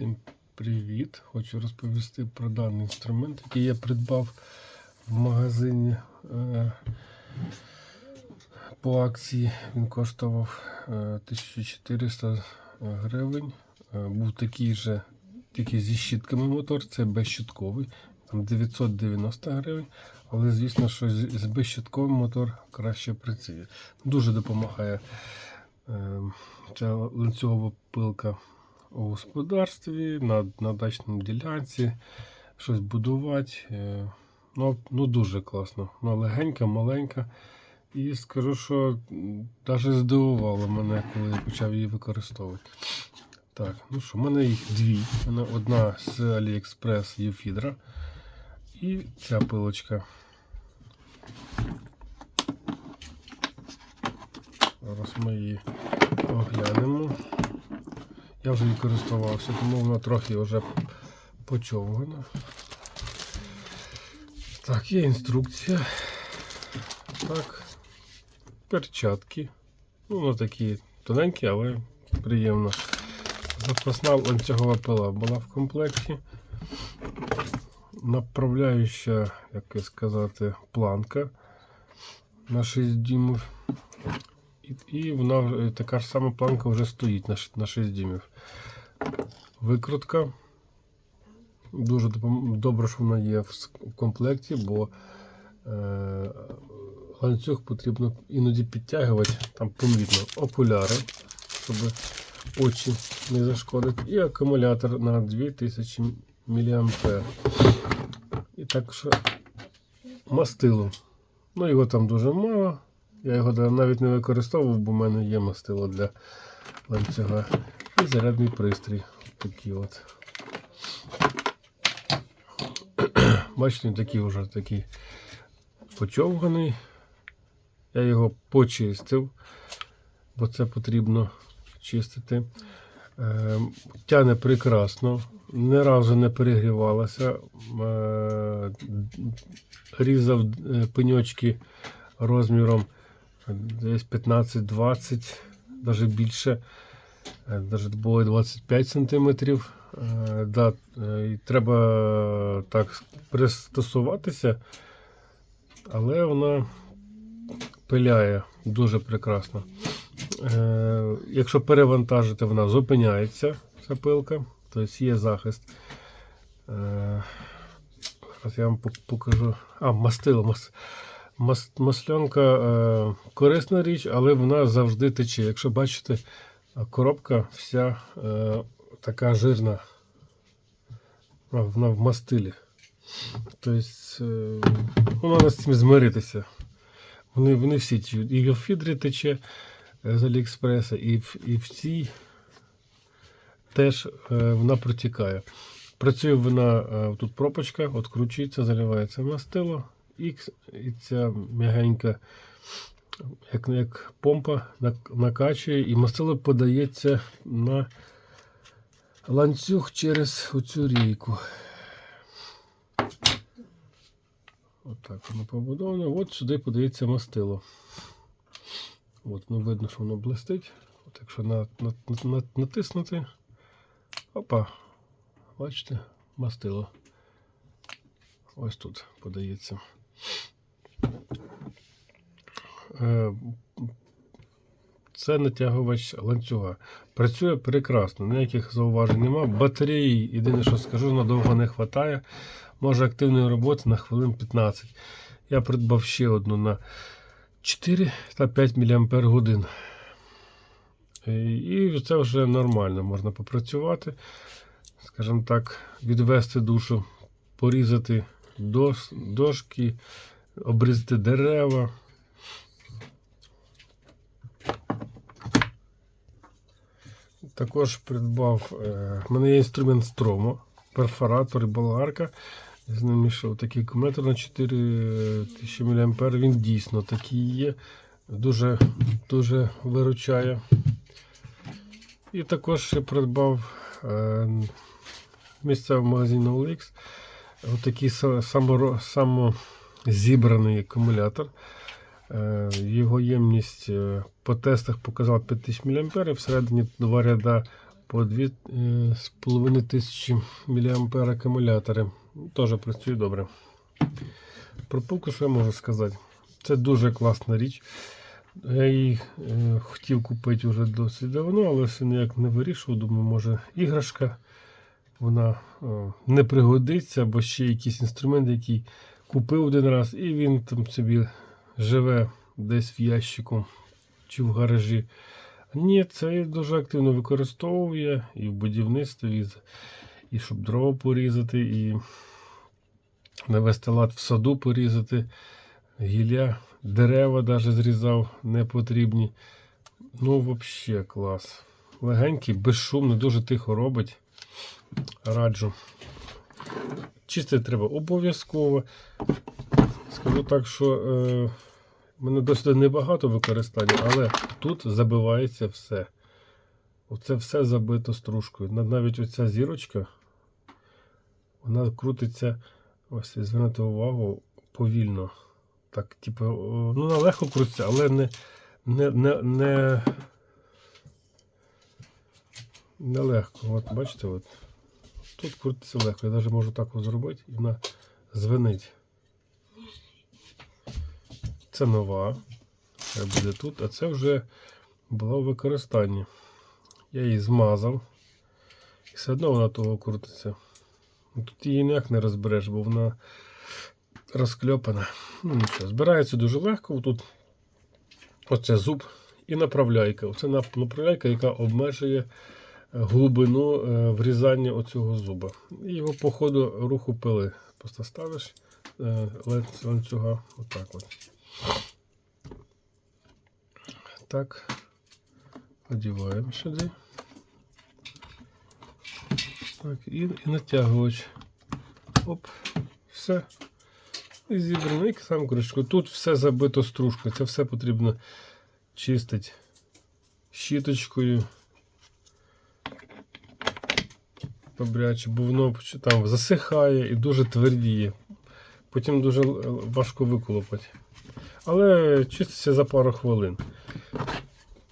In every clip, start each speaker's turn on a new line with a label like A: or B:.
A: Всім привіт! Хочу розповісти про даний інструмент, який я придбав в магазині е, по акції. Він коштував е, 1400 гривень. Е, був такий же, тільки зі щітками мотор, це безщітковий, там 990 гривень. Але звісно, що з безщітковим мотор краще працює. Дуже допомагає е, ця ланцюгова пилка у господарстві, на, на дачній ділянці, щось будувати. Е, Ну, ну дуже класно. Вона легенька, маленька. І скажу, що навіть здивувало мене, коли я почав її використовувати. Так, ну що, в мене їх дві. У мене одна з AliExpress Єфідра. І ця пилочка. Зараз ми її оглянемо. Я вже її користувався, тому вона трохи вже почовгана. Так, є інструкція. Так. Перчатки. Ну, воно такі тоненькі, але приємно. Запасна ланцюгова пила була в комплекті. Направляюча, як сказати, планка на 6 дюймів. І, вона така ж сама планка вже стоїть на, на 6 дюймів. Викрутка. Дуже добре, що вона є в комплекті, бо е, ланцюг потрібно іноді підтягувати, там помітно окуляри, щоб очі не зашкодити. І акумулятор на 2000 мА. І також мастило. Ну, його там дуже мало. Я його навіть не використовував, бо в мене є мастило для ланцюга. І зарядний пристрій. Такий от. Бачите, такий вже такий почовганий. Я його почистив, бо це потрібно чистити. Е, Тяне прекрасно, ні разу не перегрівалася. Е, Різав е, пеньочки розміром десь 15-20, навіть більше. Е, Навіть було 25 см. Да, е, і треба так пристосуватися, але вона пиляє дуже прекрасно. Е, Якщо перевантажити, вона зупиняється, ця пилка, тобто є захист. Е, Зараз я вам покажу. А, мастило. Мас, мас, маслянка е, корисна річ, але вона завжди тече. Якщо бачите, коробка вся е, така жирна. Вона в мастилі. Тобто, е, ну, з цим змиритися. Вони, вони всі течуть. І в фідрі тече з Аліекспреса, і в, і в цій теж вона протікає. Працює вона тут пропочка, откручується, заливається мастило, і, і ця м'ягенька, як, як помпа, накачує, і мастило подається на ланцюг через оцю рійку. Отак воно побудовано. От сюди подається мастило. От, ну видно, що воно блистить. От якщо на, на, на, натиснути, опа, бачите, мастило. Ось тут подається. Е, Це натягувач ланцюга. Працює прекрасно, ніяких зауважень нема. Батареї, єдине, що скажу, надовго не вистачає. Може активної роботи на хвилин 15. Я придбав ще одну на 4 та 5 мАч. І це вже нормально, можна попрацювати, скажімо так, відвести душу, порізати дошки, обрізати дерева. Також придбав. е, в мене є інструмент стромо, перфоратор і болгарка. З ним йшов такий акумулятор на 4000 мА. Він дійсно такий є. Дуже, дуже виручає. І також ще придбав е, в місцевому магазині OLX отакий самозібраний акумулятор. Е, Його ємність е, по тестах показала 5000 мА, всередині два ряда по 2,5 тисячі мА акумулятори. Теж працює добре. Про пилку що я можу сказати? Це дуже класна річ. Я її е, хотів купити вже досить давно, але все ніяк не вирішував. Думаю, може іграшка вона е, не пригодиться, бо ще якийсь інструмент, який купив один раз, і він там собі живе десь в ящику чи в гаражі. Ні, це дуже активно використовує і в будівництві, і, щоб дрова порізати, і навести лад в саду порізати, гілля, дерева навіть зрізав непотрібні. Ну, взагалі клас. Легенький, безшумний, дуже тихо робить. Раджу. Чистити треба обов'язково. Скажу так, що е, в мене досить небагато використання, але тут забивається все. Оце все забито стружкою. Навіть оця зірочка, вона крутиться, ось звернути увагу, повільно. Так, типу, ну, легко крутиться, але не, не, не, не, не легко. От, бачите, от. Тут крутиться легко. Я навіть можу так зробити і вона звенить. Це нова. Це буде тут, а це вже була в використанні. Я її змазав. І все одно вона того крутиться. Тут її ніяк не розбереш, бо вона розкльопана. Ну нічого, збирається дуже легко. Тут оце зуб і направляйка. Оце направляйка, яка обмежує глибину е, врізання оцього зуба. І його по ходу руху пили. Просто ставиш е, ланц- ланцюга отак от. Так, одіваємо сюди. Так, і, і натягувач. Оп, все. І зібрано. І сам крючку. Тут все забито стружкою. Це все потрібно чистити щіточкою. Добряче, бо воно там засихає і дуже твердіє. Потім дуже важко виколопати. Але чиститься за пару хвилин.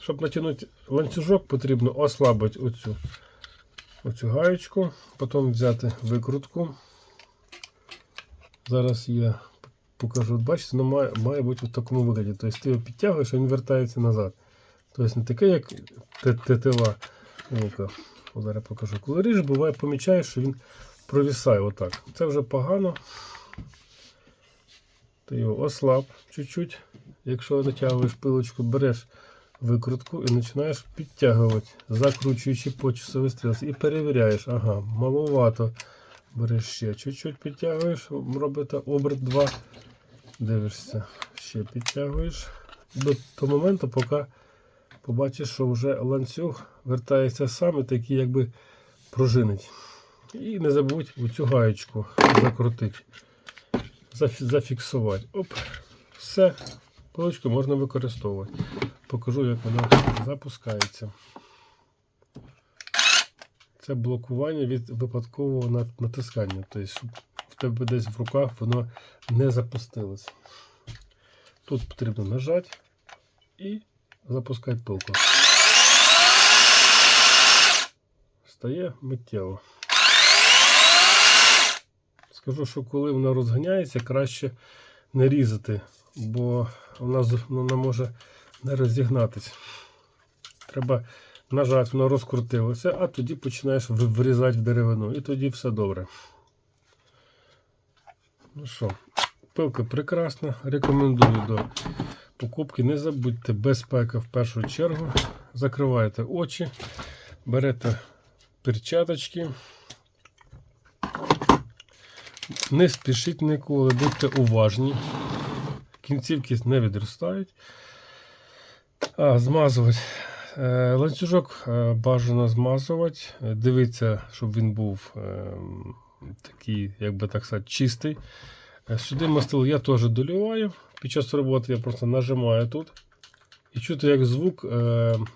A: Щоб натягнути ланцюжок, потрібно ослабити оцю, оцю гаєчку, потім взяти викрутку. Зараз я покажу. Бачите, воно має, має бути в такому вигляді. Тобто ти його підтягуєш, а він вертається назад. Тобто не таке, як те- тетива. Зараз покажу. Коли ріж, буває, помічаєш, що він провісає отак. Це вже погано. Ти його ослаб чуть-чуть. Якщо натягуєш пилочку, береш викрутку і починаєш підтягувати, закручуючи по часовій стрілці. І перевіряєш, ага, маловато. Береш ще чуть-чуть підтягуєш, робите оберт 2. Дивишся, ще підтягуєш. До того моменту, поки побачиш, що вже ланцюг вертається сам і такий якби пружинить. І не забудь у цю гаєчку закрутити зафіксувати. Оп, все. Пилочку можна використовувати. Покажу, як вона запускається. Це блокування від випадкового натискання. Тобто, щоб в тебе десь в руках воно не запустилось. Тут потрібно нажати і запускати пилку. Стає миттєво. Скажу, що коли вона розганяється, краще не різати, бо вона, вона може не розігнатись. Треба нажати, вона розкрутилася, а тоді починаєш врізати в деревину. І тоді все добре. Ну що, пилка прекрасна. Рекомендую до покупки. Не забудьте, безпека в першу чергу. Закриваєте очі, берете перчаточки. Не спішіть ніколи, будьте уважні. Кінцівки не відростають. А, змазувати. Е, Ланцюжок е, бажано змазувати. Е, Дивіться, щоб він був е, такий, як би так сказати, чистий. Сюди мастило я теж доліваю. Під час роботи я просто нажимаю тут. І чути, як звук,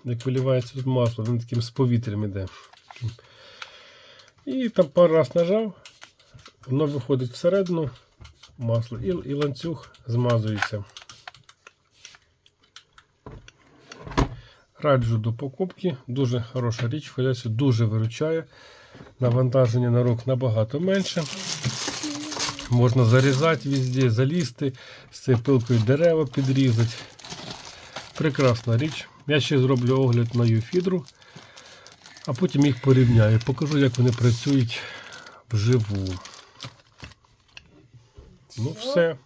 A: як виливається масло, він таким з повітрям іде. І там пару раз нажав, воно виходить всередину масло і, і ланцюг змазується. Раджу до покупки. Дуже хороша річ, Фаясі дуже виручає. Навантаження на рук набагато менше. Можна зарізати везде, залізти, з цією пилкою дерева підрізати. Прекрасна річ. Я ще зроблю огляд на юфідру, а потім їх порівняю. Покажу, як вони працюють вживу. Ну, все.
B: Все.